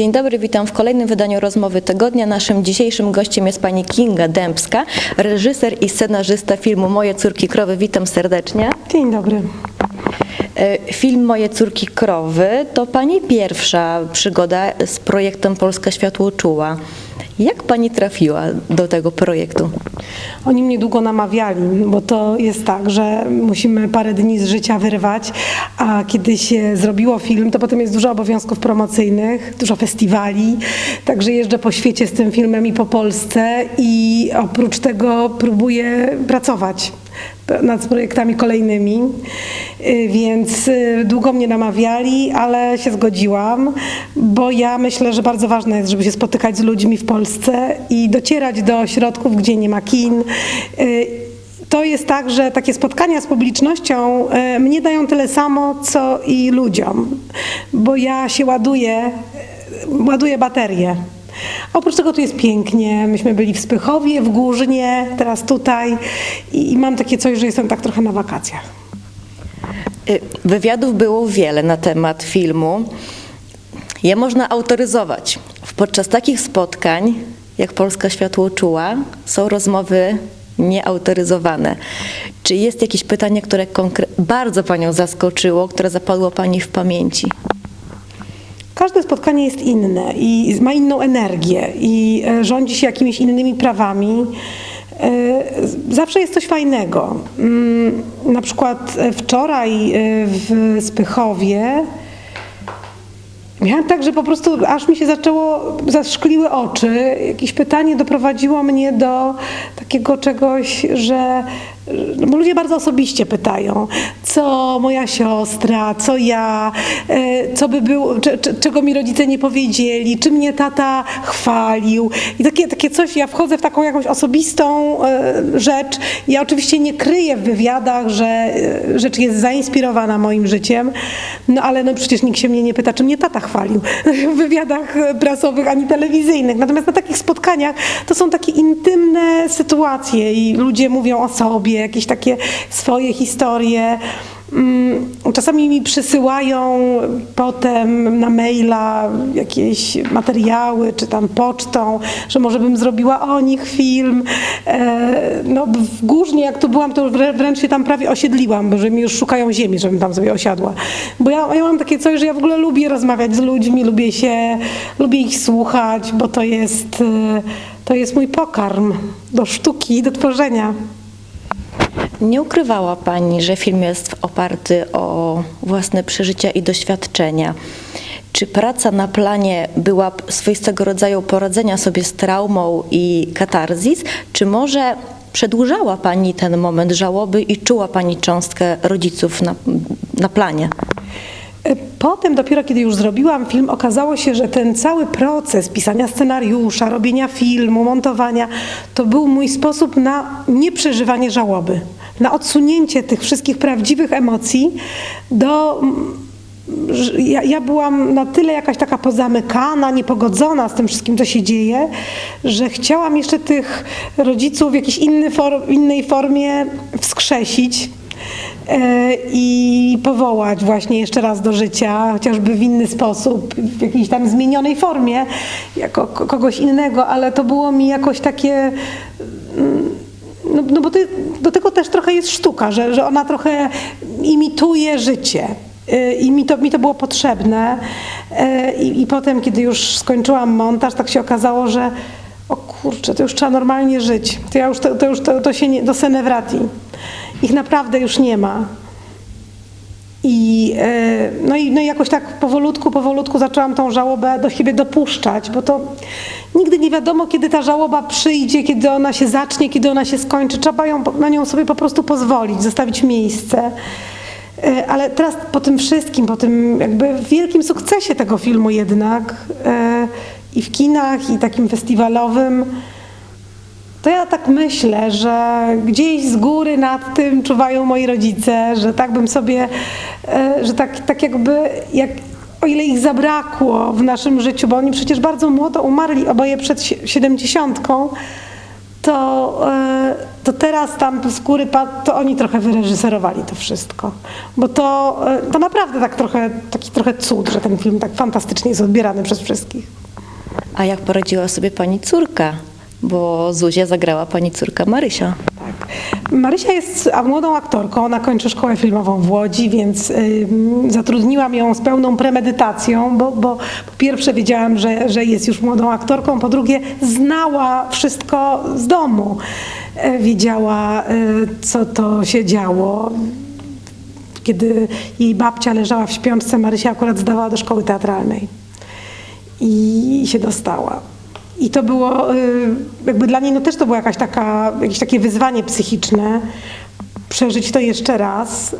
Dzień dobry, witam w kolejnym wydaniu rozmowy tygodnia. Naszym dzisiejszym gościem jest pani Kinga Dębska, reżyser i scenarzysta filmu Moje córki krowy. Witam serdecznie. Dzień dobry. E, Film Moje córki krowy to pani pierwsza przygoda z projektem Polska Światło Czuła. Jak pani trafiła do tego projektu? Oni mnie długo namawiali, bo to jest tak, że musimy parę dni z życia wyrwać, a kiedy się zrobiło film, to potem jest dużo obowiązków promocyjnych, dużo festiwali, także jeżdżę po świecie z tym filmem i po Polsce i oprócz tego próbuję pracować nad projektami kolejnymi, Y, więc y, długo mnie namawiali, ale się zgodziłam, bo ja myślę, że bardzo ważne jest, żeby się spotykać z ludźmi w Polsce i docierać do ośrodków, gdzie nie ma kin. Y, To jest tak, że takie spotkania z publicznością mnie dają tyle samo, co i ludziom, bo ja się ładuję, ładuję baterię. Oprócz tego tu jest pięknie. Myśmy byli w Spychowie, w Górznie, teraz tutaj i, i mam takie coś, że jestem tak trochę na wakacjach. Y, Wywiadów było wiele na temat filmu. Je można autoryzować. Podczas takich spotkań, jak Polska Światło Czuła, są rozmowy nieautoryzowane. Czy jest jakieś pytanie, które bardzo Panią zaskoczyło, które zapadło Pani w pamięci? Każde spotkanie jest inne i ma inną energię i e, rządzi się jakimiś innymi prawami. E, Zawsze jest coś fajnego. Mm, Na przykład e, wczoraj w Spychowie miałam tak, że po prostu aż mi się zaczęło, zaszkliły oczy. Jakieś pytanie doprowadziło mnie do takiego czegoś, że no bo ludzie bardzo osobiście pytają, co moja siostra, co ja, e, co by było, cze- cze- czego mi rodzice nie powiedzieli, czy mnie tata chwalił. I takie, takie coś, ja wchodzę w taką jakąś osobistą e, rzecz. Ja oczywiście nie kryję w wywiadach, że e, rzecz jest zainspirowana moim życiem, no ale no przecież nikt się mnie nie pyta, czy mnie tata chwalił w wywiadach prasowych ani telewizyjnych. Natomiast na takich spotkaniach to są takie intymne sytuacje i ludzie mówią o sobie, jakieś takie swoje historie. Mm, Czasami mi przysyłają potem na maila jakieś materiały, czy tam pocztą, że może bym zrobiła o nich film. E, No, w Górznie, jak tu byłam, to wrę- wręcz się tam prawie osiedliłam, że mi już szukają ziemi, żebym tam sobie osiadła. Bo ja, ja mam takie coś, że ja w ogóle lubię rozmawiać z ludźmi, lubię się, lubię ich słuchać, bo to jest, e, to jest mój pokarm do sztuki, do tworzenia. Nie ukrywała Pani, że film jest oparty o własne przeżycia i doświadczenia. Czy praca na planie była swoistego rodzaju poradzenia sobie z traumą i katarzis, czy może przedłużała Pani ten moment żałoby i czuła Pani cząstkę rodziców na, na planie? Potem, dopiero kiedy już zrobiłam film, okazało się, że ten cały proces pisania scenariusza, robienia filmu, montowania, to był mój sposób na nieprzeżywanie żałoby, na odsunięcie tych wszystkich prawdziwych emocji do. Ja, ja byłam na tyle jakaś taka pozamykana, niepogodzona z tym wszystkim, co się dzieje, że chciałam jeszcze tych rodziców w jakiejś inny for, innej formie wskrzesić e, i powołać właśnie jeszcze raz do życia, chociażby w inny sposób, w jakiejś tam zmienionej formie, jako ko- kogoś innego, ale to było mi jakoś takie. mm, No, no bo ty, do tego też trochę jest sztuka, że, że ona trochę imituje życie. Y, I mi to, mi to było potrzebne. Y, I, I potem, kiedy już skończyłam montaż, tak się okazało, że o kurczę, to już trzeba normalnie żyć. To ja już, to, to już to, to się nie, do Senevrati. Ich naprawdę już nie ma. I, e, no, i, no i jakoś tak powolutku, powolutku zaczęłam tą żałobę do siebie dopuszczać, bo to nigdy nie wiadomo, kiedy ta żałoba przyjdzie, kiedy ona się zacznie, kiedy ona się skończy. Trzeba ją, na nią sobie po prostu pozwolić, zostawić miejsce. E, Ale teraz po tym wszystkim, po tym jakby wielkim sukcesie tego filmu jednak e, i w kinach, i takim festiwalowym, to ja tak myślę, że gdzieś z góry nad tym czuwają moi rodzice, że tak bym sobie, e, że tak, tak jakby, jak, o ile ich zabrakło w naszym życiu, bo oni przecież bardzo młodo umarli, oboje przed sie- siedemdziesiątką, to, e, to teraz tam z góry to oni trochę wyreżyserowali to wszystko. Bo to, e, to naprawdę tak trochę, taki trochę cud, że ten film tak fantastycznie jest odbierany przez wszystkich. A jak poradziła sobie pani córka? Bo Zuzię zagrała pani córka Marysia. Tak. Marysia jest młodą aktorką, ona kończy szkołę filmową w Łodzi, więc ym, zatrudniłam ją z pełną premedytacją, bo, bo po pierwsze wiedziałam, że, że jest już młodą aktorką, po drugie znała wszystko z domu. E, Wiedziała, e, co to się działo. Kiedy jej babcia leżała w śpiączce, Marysia akurat zdawała do szkoły teatralnej i się dostała. I to było, y, jakby dla niej no też to było jakaś taka, jakieś takie wyzwanie psychiczne, przeżyć to jeszcze raz. Y,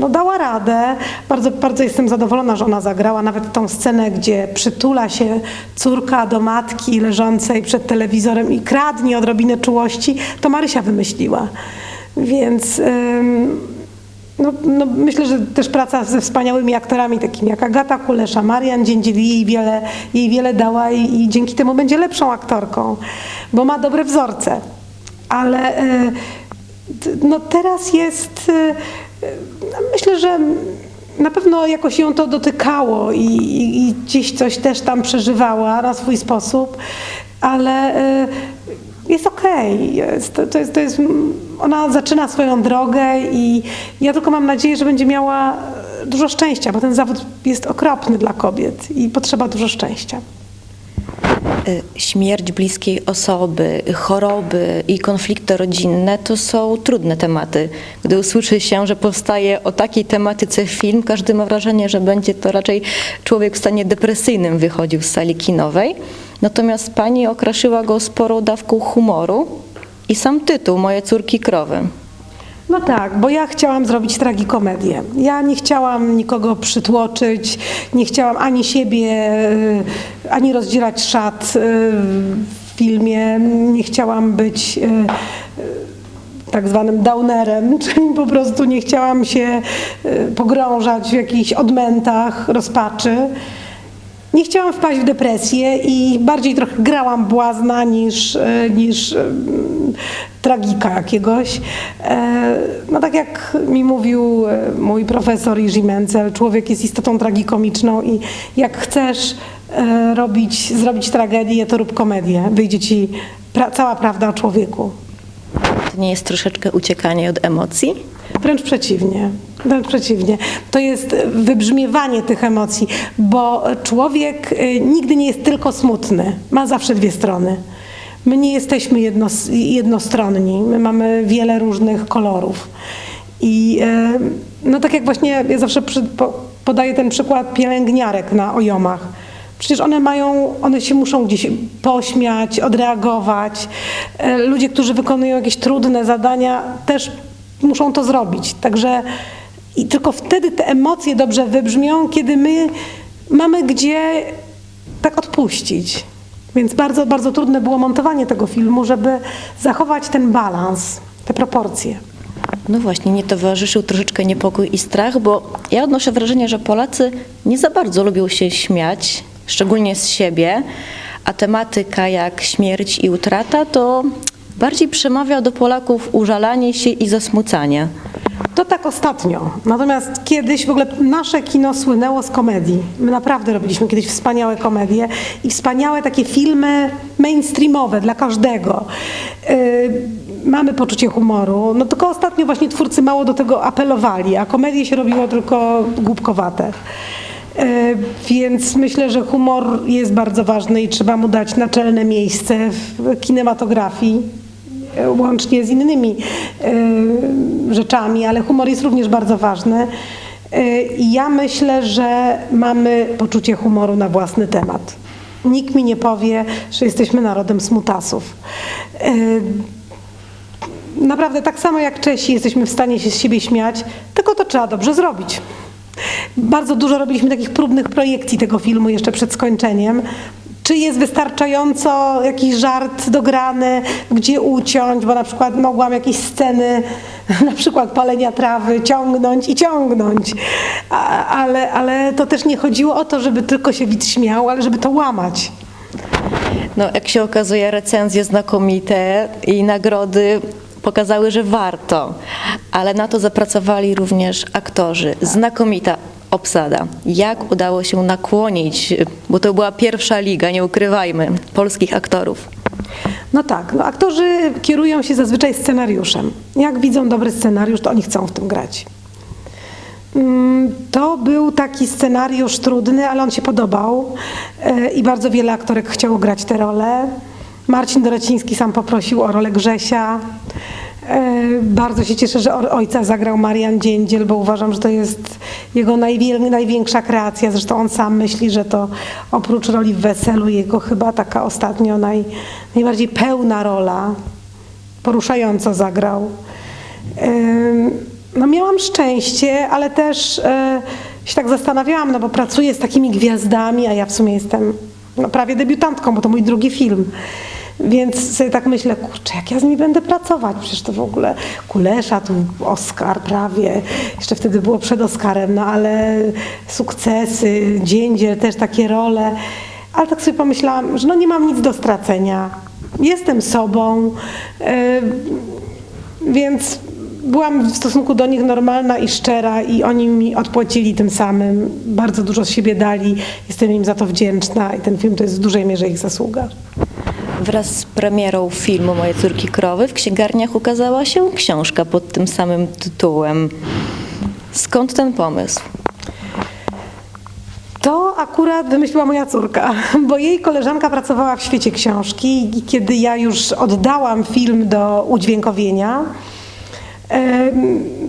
No dała radę. Bardzo, bardzo jestem zadowolona, że ona zagrała nawet tą scenę, gdzie przytula się córka do matki leżącej przed telewizorem i kradnie odrobinę czułości, to Marysia wymyśliła. Więc no, no, myślę, że też praca ze wspaniałymi aktorami, takimi jak Agata Kulesza, Marian Dziędziel, jej wiele, jej wiele dała i, i dzięki temu będzie lepszą aktorką, bo ma dobre wzorce. Ale e, no, teraz jest, e, no, myślę, że na pewno jakoś ją to dotykało i, i, i gdzieś coś też tam przeżywała na swój sposób, ale e, jest okej. Jest, to, to jest, to jest, ona zaczyna swoją drogę i ja tylko mam nadzieję, że będzie miała dużo szczęścia, bo ten zawód jest okropny dla kobiet i potrzeba dużo szczęścia. Y, Śmierć bliskiej osoby, choroby i konflikty rodzinne to są trudne tematy. Gdy usłyszy się, że powstaje o takiej tematyce film, każdy ma wrażenie, że będzie to raczej człowiek w stanie depresyjnym wychodził z sali kinowej. Natomiast pani okraszyła go sporą dawką humoru i sam tytuł Moje córki krowy. No tak, bo ja chciałam zrobić tragikomedię. Ja nie chciałam nikogo przytłoczyć, nie chciałam ani siebie, y, ani rozdzielać szat y, w filmie, nie chciałam być y, tak zwanym downerem, czyli po prostu nie chciałam się pogrążać w jakichś odmętach, rozpaczy. Nie chciałam wpaść w depresję i bardziej trochę grałam błazna niż, e, niż em, tragika jakiegoś. E, No tak jak mi mówił e, mój profesor Jerzy Mencel, człowiek jest istotą tragikomiczną i jak chcesz e, robić, zrobić tragedię, to rób komedię. Wyjdzie ci pra- cała prawda o człowieku. To nie jest troszeczkę uciekanie od emocji? Wręcz przeciwnie. Wręcz przeciwnie. To jest wybrzmiewanie tych emocji, bo człowiek y, nigdy nie jest tylko smutny. Ma zawsze dwie strony. My nie jesteśmy jedno, jednostronni. My mamy wiele różnych kolorów. I y, no tak jak właśnie ja zawsze przy, po, podaję ten przykład pielęgniarek na ojomach. Przecież one mają, one się muszą gdzieś pośmiać, odreagować. E, Ludzie, którzy wykonują jakieś trudne zadania, też muszą to zrobić. Także i tylko wtedy te emocje dobrze wybrzmią, kiedy my mamy gdzie tak odpuścić. Więc bardzo, bardzo trudne było montowanie tego filmu, żeby zachować ten balans, te proporcje. No właśnie, nie towarzyszył troszeczkę niepokój i strach, bo ja odnoszę wrażenie, że Polacy nie za bardzo lubią się śmiać, szczególnie z siebie, a tematyka jak śmierć i utrata to bardziej przemawia do Polaków użalanie się i zasmucanie. To tak ostatnio. Natomiast kiedyś w ogóle nasze kino słynęło z komedii. My naprawdę robiliśmy kiedyś wspaniałe komedie i wspaniałe takie filmy mainstreamowe dla każdego. Yy, mamy poczucie humoru, no tylko ostatnio właśnie twórcy mało do tego apelowali, a komedie się robiło tylko głupkowate. Yy, Więc myślę, że humor jest bardzo ważny i trzeba mu dać naczelne miejsce w kinematografii łącznie z innymi e, rzeczami, ale humor jest również bardzo ważny. E, I ja myślę, że mamy poczucie humoru na własny temat. Nikt mi nie powie, że jesteśmy narodem smutasów. E, Naprawdę tak samo jak Czesi jesteśmy w stanie się z siebie śmiać, tylko to trzeba dobrze zrobić. Bardzo dużo robiliśmy takich próbnych projekcji tego filmu jeszcze przed skończeniem. Czy jest wystarczająco jakiś żart dograny, gdzie uciąć, bo na przykład mogłam jakieś sceny, na przykład palenia trawy, ciągnąć i ciągnąć. A, ale, ale to też nie chodziło o to, żeby tylko się widz śmiał, ale żeby to łamać. No, jak się okazuje, recenzje znakomite i nagrody pokazały, że warto, ale na to zapracowali również aktorzy. Znakomita obsada. Jak udało się nakłonić, bo to była pierwsza liga, nie ukrywajmy, polskich aktorów. No tak, no aktorzy kierują się zazwyczaj scenariuszem. Jak widzą dobry scenariusz, to oni chcą w tym grać. Mm, To był taki scenariusz trudny, ale on się podobał e, i bardzo wiele aktorek chciało grać tę rolę. Marcin Dorociński sam poprosił o rolę Grzesia. E, Bardzo się cieszę, że ojca zagrał Marian Dziędziel, bo uważam, że to jest jego największa kreacja. Zresztą on sam myśli, że to oprócz roli w Weselu jego chyba taka ostatnio naj, najbardziej pełna rola. Poruszająco zagrał. No miałam szczęście, ale też e, się tak zastanawiałam, no bo pracuję z takimi gwiazdami, a ja w sumie jestem no, prawie debiutantką, bo to mój drugi film. Więc sobie tak myślę, kurczę, jak ja z nimi będę pracować? Przecież to w ogóle Kulesza, tu Oscar prawie, jeszcze wtedy było przed Oscarem, no ale sukcesy, Dziędziel, też takie role. Ale tak sobie pomyślałam, że no nie mam nic do stracenia. Jestem sobą, e, więc byłam w stosunku do nich normalna i szczera i oni mi odpłacili tym samym. Bardzo dużo z siebie dali. Jestem im za to wdzięczna i ten film to jest w dużej mierze ich zasługa. Wraz z premierą filmu Moje córki krowy w księgarniach ukazała się książka pod tym samym tytułem. Skąd ten pomysł? To akurat wymyśliła moja córka, bo jej koleżanka pracowała w świecie książki i kiedy ja już oddałam film do udźwiękowienia,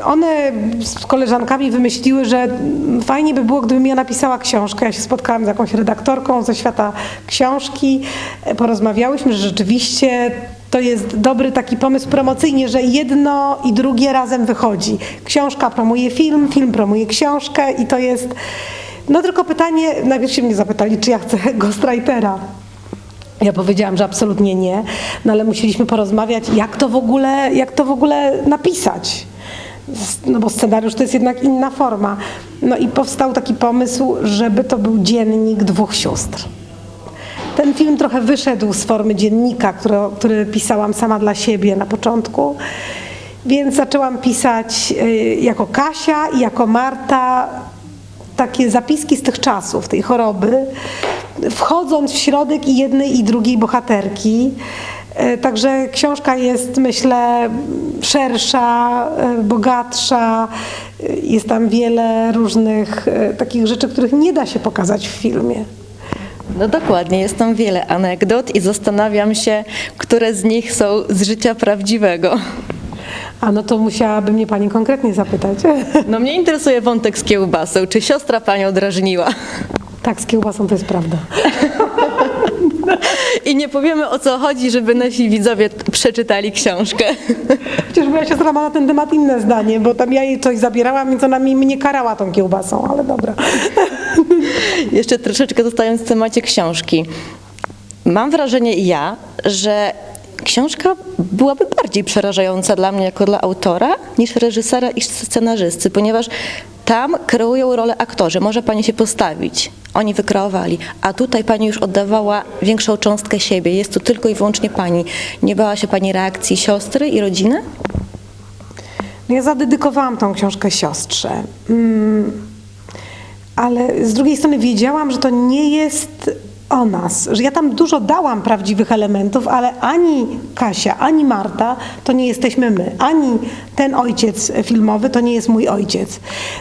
one z koleżankami wymyśliły, że fajnie by było, gdybym ja napisała książkę. Ja się spotkałam z jakąś redaktorką ze świata książki, e, porozmawiałyśmy, że rzeczywiście to jest dobry taki pomysł promocyjnie, że jedno i drugie razem wychodzi. Książka promuje film, film promuje książkę i to jest... No tylko pytanie, najpierw się mnie zapytali, czy ja chcę ghostwritera. Ja powiedziałam, że absolutnie nie, no ale musieliśmy porozmawiać, jak to w ogóle, jak to w ogóle napisać. No bo scenariusz to jest jednak inna forma. No i powstał taki pomysł, żeby to był dziennik dwóch sióstr. Ten film trochę wyszedł z formy dziennika, który, który pisałam sama dla siebie na początku, więc zaczęłam pisać y, jako Kasia i jako Marta takie zapiski z tych czasów, tej choroby, wchodząc w środek i jednej i drugiej bohaterki. E, Także książka jest, myślę, szersza, e, bogatsza. E, Jest tam wiele różnych takich rzeczy, których nie da się pokazać w filmie. No dokładnie, jest tam wiele anegdot i zastanawiam się, które z nich są z życia prawdziwego. A no to musiałaby mnie pani konkretnie zapytać. No mnie interesuje wątek z kiełbasą. Czy siostra panią drażniła? Tak, z kiełbasą to jest prawda. I nie powiemy o co chodzi, żeby nasi widzowie przeczytali książkę. Chociaż moja siostra ma na ten temat inne zdanie, bo tam ja jej coś zabierałam, więc ona mi mnie karała tą kiełbasą, ale dobra. Jeszcze troszeczkę zostając w temacie książki. Mam wrażenie ja, że książka byłaby bardziej przerażająca dla mnie jako dla autora niż reżysera i scenarzysty, ponieważ tam kreują rolę aktorzy. Może pani się postawić. Oni wykreowali, a tutaj pani już oddawała większą cząstkę siebie. Jest to tylko i wyłącznie pani. Nie bała się pani reakcji siostry i rodziny? No ja zadedykowałam tą książkę siostrze. Mm, ale z drugiej strony wiedziałam, że to nie jest o nas, że ja tam dużo dałam prawdziwych elementów, ale ani Kasia, ani Marta to nie jesteśmy my, ani ten ojciec filmowy to nie jest mój ojciec.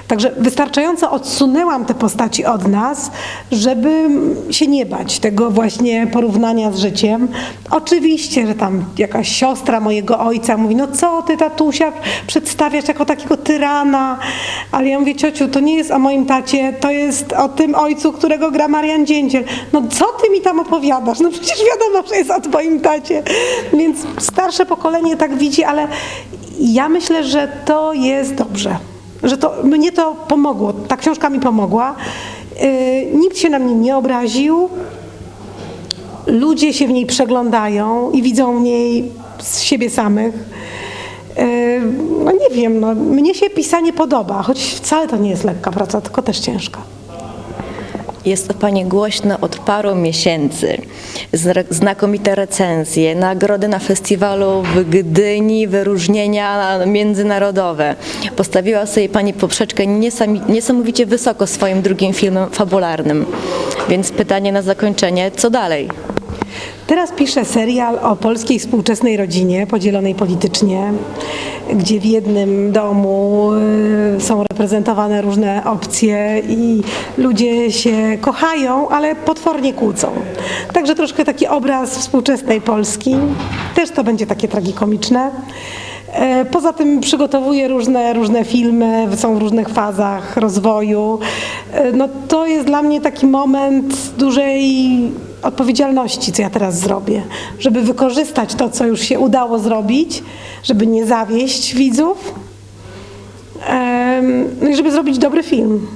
Także wystarczająco odsunęłam te postaci od nas, żeby się nie bać tego właśnie porównania z życiem. Oczywiście, że tam jakaś siostra mojego ojca mówi, no co ty tatusia przedstawiasz jako takiego tyrana, ale ja mówię, ciociu, to nie jest o moim tacie, to jest o tym ojcu, którego gra Marian Dziędziel. No co ty mi tam opowiadasz? No przecież wiadomo, że jest o twoim tacie. Więc starsze pokolenie tak widzi, ale ja myślę, że to jest dobrze. Że to mnie to pomogło. Ta książka mi pomogła. Yy, nikt się na mnie nie obraził. Ludzie się w niej przeglądają i widzą w niej z siebie samych. Yy, No nie wiem, no, mnie się pisanie podoba, choć wcale to nie jest lekka praca, tylko też ciężka. Jest o Pani głośno od paru miesięcy. Znakomite recenzje, nagrody na festiwalu w Gdyni, wyróżnienia międzynarodowe. Postawiła sobie Pani poprzeczkę niesamowicie wysoko swoim drugim filmem fabularnym. Więc pytanie na zakończenie, co dalej? Teraz piszę serial o polskiej współczesnej rodzinie podzielonej politycznie, gdzie w jednym domu y, są reprezentowane różne opcje i ludzie się kochają, ale potwornie kłócą. Także troszkę taki obraz współczesnej Polski. Też to będzie takie tragikomiczne. E, Poza tym przygotowuję różne, różne filmy, są w różnych fazach rozwoju. E, No, to jest dla mnie taki moment dużej odpowiedzialności, co ja teraz zrobię, żeby wykorzystać to, co już się udało zrobić, żeby nie zawieść widzów, no i żeby zrobić dobry film.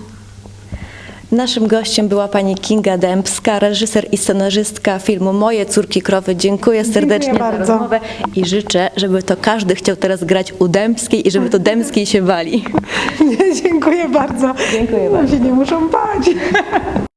Naszym gościem była pani Kinga Dębska, reżyser i scenarzystka filmu Moje córki krowy. Dziękuję serdecznie za bardzo. rozmowę i życzę, żeby to każdy chciał teraz grać u Dębskiej i żeby to Dębskiej się bali. Dziękuję bardzo. Dziękuję Się nie muszą bać.